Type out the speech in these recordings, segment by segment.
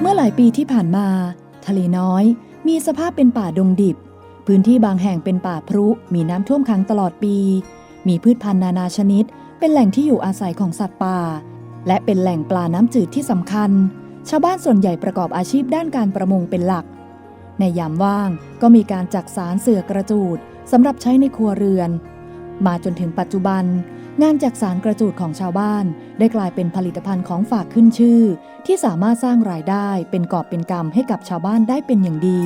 เมื่อหลายปีที่ผ่านมา ทะเลน้อยมีสภาพเป็นป่าดงดิบ พื้นที่บางแห่งเป็นป่าพรุมีน้ำท่วมขังตลอดปี มีพืชพันธุ์นานาชนิด เป็นแหล่งที่อยู่อาศัยของสัตว์ป่า และเป็นแหล่งปลาน้ำจืดที่สำคัญ ชาวบ้านส่วนใหญ่ประกอบอาชีพด้านการประมงเป็นหลัก ในยามว่างก็มีการจักสารเสือกระจูดสำหรับใช้ในครัวเรือน มาจนถึงปัจจุบัน งานจักสารกระจูดของชาวบ้าน ได้กลายเป็นผลิตภัณฑ์ของฝากขึ้นชื่อ ที่สามารถสร้างรายได้เป็นกอบเป็นกำให้กับชาวบ้านได้เป็นอย่างดี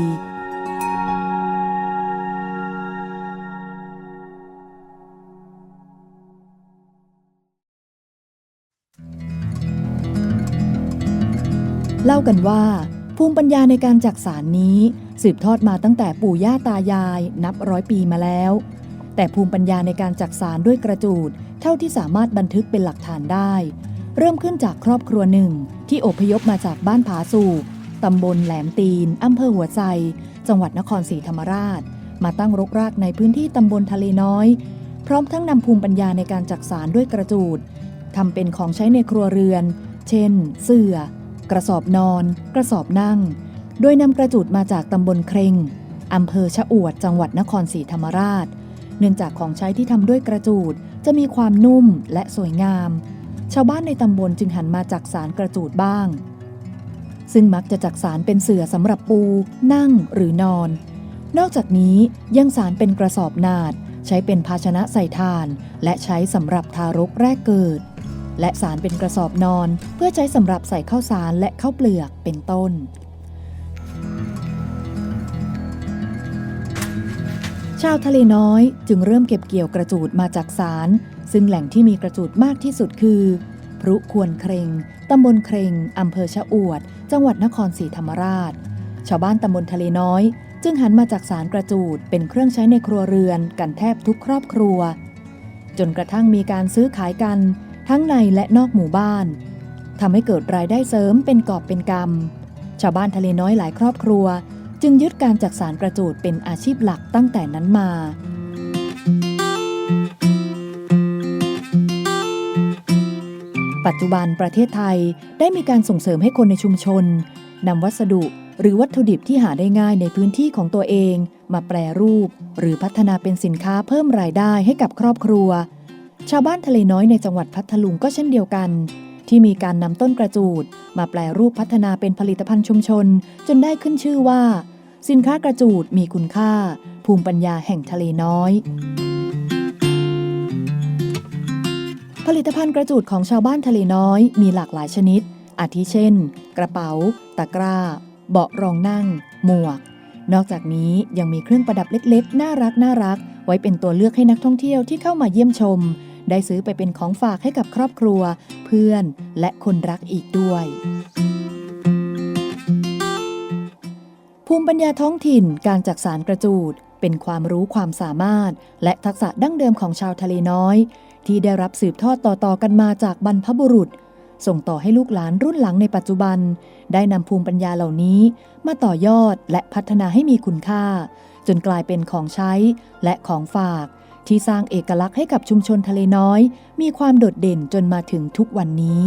เล่ากันว่า ภูมิปัญญาในการจักสารนี้ สืบทอดมาตั้งแต่ปู่ย่าตายาย นับร้อยปีมาแล้ว แต่ภูมิปัญญาในการจักสารด้วยกระจูด เท่าที่สามารถบันทึกเป็นหลักฐานได้ เริ่มขึ้นจากครอบครัวหนึ่ง ที่อพยพมาจากบ้านผาสูกตำบลแหลมตีนอำเภอหัวไซจังหวัดนครศรีธรรมราช มาตั้งรกรากในพื้นที่ตำบลทะเลน้อย พร้อมทั้งนำภูมิปัญญาในการจักสารด้วยกระจูดทำเป็นของใช้ในครัวเรือน เช่น เสื่อ กระสอบนอน กระสอบนั่ง โดยนำกระจูดมาจากตำบลเครงอำเภอชะอวดจังหวัดนครศรีธรรมราช เนื่องจากของใช้ที่ทำด้วยกระจูดจะมีความนุ่มและสวยงาม ชาวบ้านในตำบลจึงหันมาจักสารกระจูดบ้าง ซึ่งมักจะจักสารเป็นเสื่อสำหรับปู นั่งหรือนอน นอกจากนี้ยังสารเป็นกระสอบนาด ใช้เป็นภาชนะใส่ทาน และใช้สำหรับทารกแรกเกิด และสารเป็นกระสอบนอน เพื่อใช้สำหรับใส่ข้าวสารและข้าวเปลือกเป็นต้น ชาวทะเลน้อยจึงเริ่มเก็บเกี่ยวกระจูดมาจากสาร ซึ่งแหล่งที่มีกระจูดมากที่สุดคือ พรุควรเครงตำบลเครงอำเภอชะอวด จังหวัดนครศรีธรรมราช ชาวบ้านตำบลทะเลน้อย จึงหันมาจากสารกระจูดเป็นเครื่องใช้ในครัวเรือนกันแทบทุกครอบครัว จนกระทั่งมีการซื้อขายกัน ทั้งในและนอกหมู่บ้านทำให้เกิดรายได้เสริมเป็นกอบเป็นกำชาวบ้านทะเลน้อยหลายครอบครัว จึงยึดการจักสารกระจูดเป็นอาชีพหลักตั้งแต่นั้นมา ปัจจุบันประเทศไทยได้มีการส่งเสริมให้คนในชุมชนนำวัสดุหรือวัตถุดิบที่หาได้ง่ายในพื้นที่ของตัวเอง มาแปรรูป หรือพัฒนาเป็นสินค้าเพิ่มรายได้ให้กับครอบครัว ชาวบ้านทะเลน้อยในจังหวัดพัทลุงก็เช่นเดียวกัน ที่มีการนำต้นกระจูด มาแปลรูปพัฒนาเป็นผลิตภัณฑ์ชุมชน จนได้ขึ้นชื่อว่า สินค้ากระจูดมีคุณค่า ภูมิปัญญาแห่งทะเลน้อย ผลิตภัณฑ์กระจูดของชาวบ้านทะเลน้อยมีหลากหลายชนิด อาทิเช่น กระเป๋า ตะกร้า เบาะรองนั่ง หมวก นอกจากนี้ยังมีเครื่องประดับเล็กๆ น่ารักน่ารัก ไว้เป็นตัวเลือกให้นักท่องเที่ยวที่เข้ามาเยี่ยมชม ได้ซื้อไปเป็นของฝากให้กับครอบครัว เพื่อนและคนรักอีกด้วย ภูมิปัญญาท้องถิ่นการจักสารกระจูด เป็นความรู้ความสามารถ และทักษะดั้งเดิมของชาวทะเลน้อย ที่ได้รับสืบทอดต่อๆกันมาจากบรรพบุรุษ ส่งต่อให้ลูกหลานรุ่นหลังในปัจจุบัน ได้นำภูมิปัญญาเหล่านี้ มาต่อยอดและพัฒนาให้มีคุณค่า จนกลายเป็นของใช้และของฝาก ที่สร้างเอกลักษณ์ให้กับชุมชนทะเลน้อย มีความโดดเด่นจนมาถึงทุกวันนี้